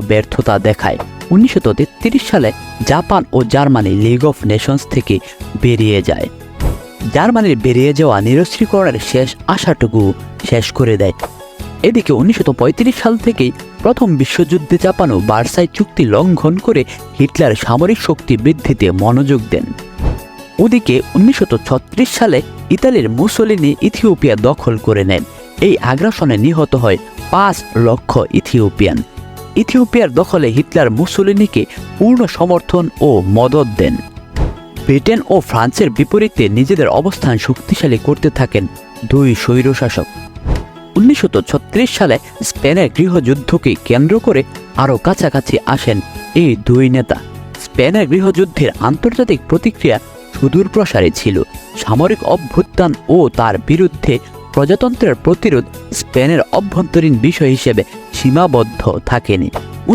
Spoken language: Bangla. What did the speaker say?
ব্যর্থতা দেখায়। উনিশশো সালে জাপান ও জার্মানি লিগ অফ নেশনস থেকে বেরিয়ে যায়। জার্মানির বেরিয়ে যাওয়া নিরস্ত্রীকরণের শেষ আশাটুকু শেষ করে দেয়। এদিকে উনিশশো সাল থেকেই প্রথম বিশ্বযুদ্ধে চাপানো বার্সাই চুক্তি লঙ্ঘন করে হিটলার সামরিক শক্তি বৃদ্ধিতে মনোযোগ দেন। ওদিকে উনিশশো ছত্রিশ সালে ইতালির মুসোলিনি ইথিওপিয়া দখল করে নেন এই আগ্রাসনে নিহত হয় পাঁচ লক্ষ ইথিওপিয়ান। ইথিওপিয়ার দখলে হিটলার মুসোলিনিকে পূর্ণ সমর্থন ও মদত দেন। ব্রিটেন ও ফ্রান্সের বিপরীতে নিজেদের অবস্থান শক্তিশালী করতে থাকেন দুই স্বৈরশাসক। উনিশশো সালে স্পেনের গৃহযুদ্ধকে কেন্দ্র করে আরও কাছাকাছি আসেন এই দুই নেতা। স্পেনের গৃহযুদ্ধের আন্তর্জাতিক প্রতিক্রিয়া সুদূর প্রসারী ছিল। সামরিক অভ্যুত্থান ও তার বিরুদ্ধে প্রজাতন্ত্রের প্রতিরোধ স্পেনের অভ্যন্তরীণ বিষয় হিসেবে সীমাবদ্ধ থাকেনি।